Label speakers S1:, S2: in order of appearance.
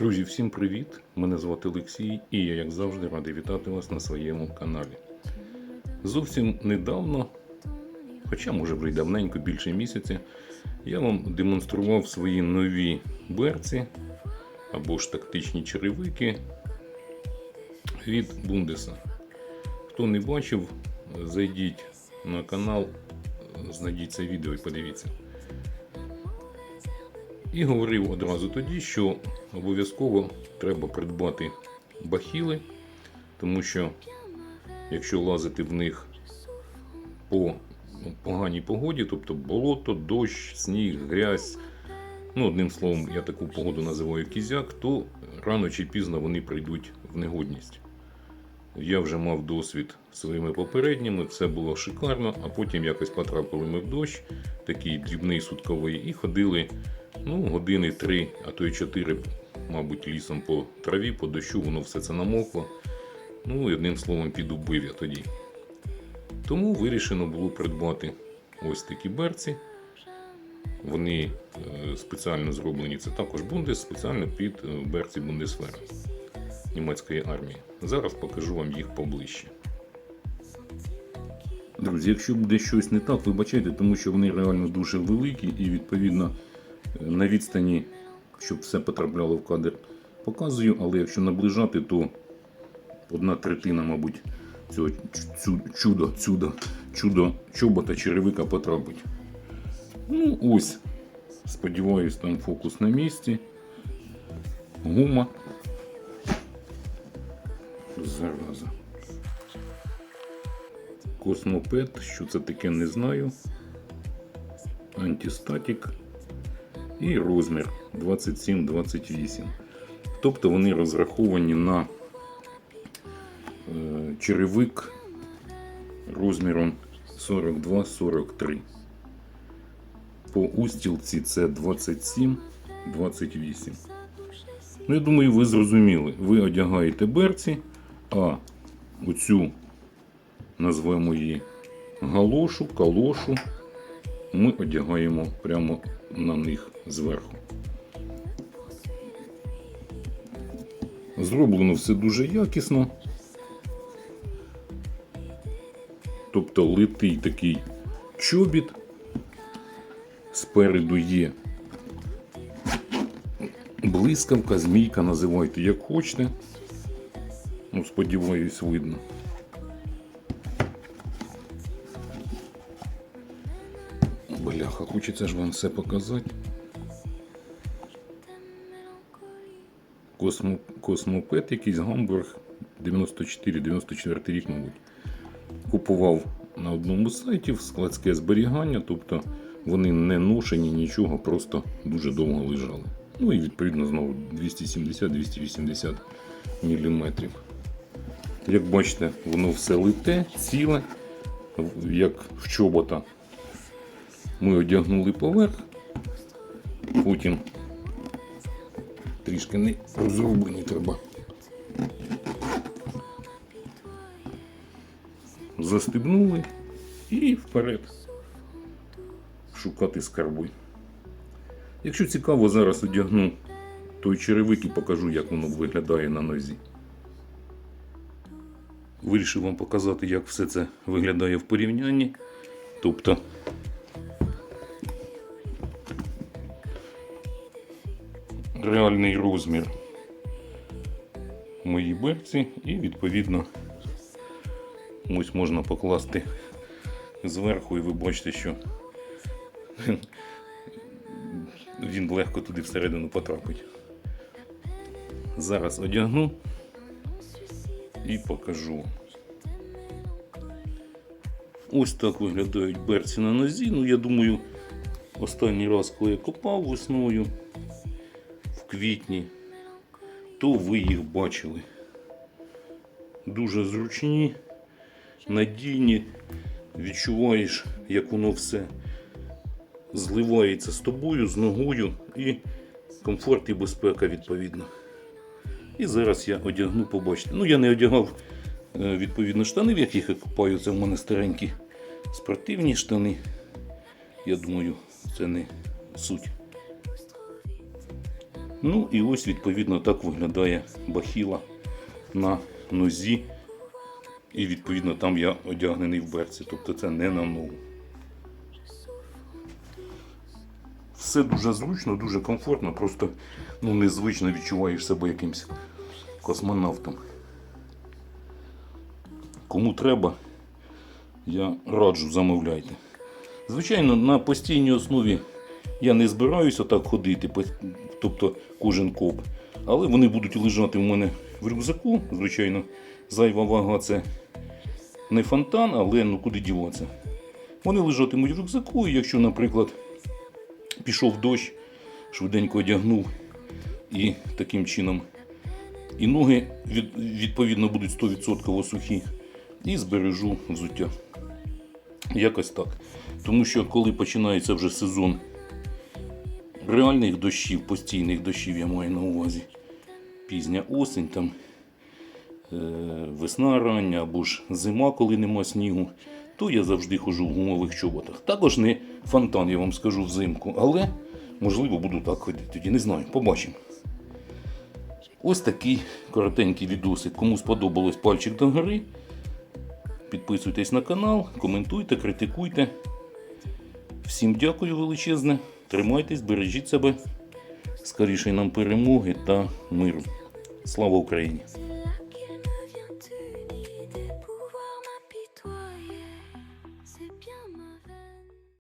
S1: Друзі, всім привіт! Мене звати Олексій і я, як завжди, радий вітати вас на своєму каналі. Зовсім недавно, хоча може вже й давненько, більше місяця, я вам демонстрував свої нові берці або ж тактичні черевики від Бундеса. Хто не бачив, зайдіть на канал, знайдіть це відео і подивіться. І говорив одразу тоді, що обов'язково треба придбати бахіли, тому що якщо лазити в них по поганій погоді, тобто болото, дощ, сніг, грязь, ну, одним словом, я таку погоду називаю кізяк, то рано чи пізно вони прийдуть в негодність. Я вже мав досвід своїми попередніми, все було шикарно, а потім якось потрапили ми в дощ, такий дрібний сутковий, і ходили ну, години три, а то й чотири, мабуть, лісом по траві, по дощу, воно все це намокло. Ну одним словом, підубив я тоді. Тому вирішено було придбати ось такі берці. Вони е, спеціально зроблені, це також Бундес, спеціально під е, берці Бундесвера німецької армії. Зараз покажу вам їх поближче. Друзі, якщо буде щось не так, вибачайте, тому що вони реально дуже великі і відповідно на відстані, щоб все потрапляло в кадр, показую, але якщо наближати, то одна третина, мабуть, цього чудо, чудо, чудо чобота черевика потрапить. Ну, ось. Сподіваюсь, там фокус на місці. Гума. Зараза. Космопед, що це таке, не знаю. Антистатік. І розмір 27-28. Тобто вони розраховані на е, черевик розміром 42-43. По устілці це 27-28. Ну, я думаю, ви зрозуміли. Ви одягаєте берці, а оцю назвемо її галошу, калошу, ми одягаємо прямо на них зверху. Зроблено все дуже якісно. Тобто литий такий чобіт. Спереду є блискавка, змійка, називайте як хочете. Ну, сподіваюсь, видно. Бляха, хочеться ж вам все показати. Космо, космопед якийсь Гамбург 94-94 рік, мабуть. Купував на одному з сайтів складське зберігання, тобто вони не ношені нічого, просто дуже довго лежали. Ну і відповідно знову 270-280 мм. Як бачите, воно все лите, ціле, як в чобота. Ми одягнули поверх, потім трішки не розроблені треба. Застебнули і вперед шукати скарби. Якщо цікаво, зараз одягну той черевик і покажу, як воно виглядає на нозі. Вирішив вам показати, як все це виглядає в порівнянні. Тобто реальний розмір моїй берці і відповідно ось можна покласти зверху і ви бачите, що він легко туди всередину потрапить. Зараз одягну і покажу. Ось так виглядають берці на нозі. Ну, я думаю, останній раз, коли я копав весною в квітні, то ви їх бачили. Дуже зручні, надійні, відчуваєш, як воно все зливається з тобою, з ногою і комфорт і безпека відповідно. І зараз я одягну, побачите. Ну, я не одягав е, відповідно штани, в яких я купаю. Це в мене старенькі спортивні штани. Я думаю, це не суть. Ну і ось відповідно так виглядає бахіла на нозі. І відповідно там я одягнений в берці. Тобто це не на ногу. Все дуже зручно, дуже комфортно, просто ну, незвично відчуваєш себе якимось космонавтом. Кому треба, я раджу, замовляйте. Звичайно, на постійній основі я не збираюся так ходити, тобто кожен коп. Але вони будуть лежати в мене в рюкзаку. Звичайно, зайва вага це не фонтан, але ну куди діватися. Вони лежатимуть в рюкзаку, і якщо, наприклад, пішов дощ, швиденько одягнув і таким чином і ноги від, відповідно будуть 100% сухі, і збережу взуття. Якось так. Тому що коли починається вже сезон реальних дощів, постійних дощів, я маю на увазі, пізня осень, там, е, весна рання або ж зима, коли нема снігу, то я завжди ходжу в гумових чоботах. Також не фонтан, я вам скажу, взимку, але можливо буду так ходити. Тоді не знаю, побачимо. Ось такий коротенький відосик. Кому сподобалось пальчик до гори. Підписуйтесь на канал, коментуйте, критикуйте. Всім дякую величезне. Тримайтесь, бережіть себе. Скоріше нам перемоги та миру. Слава Україні!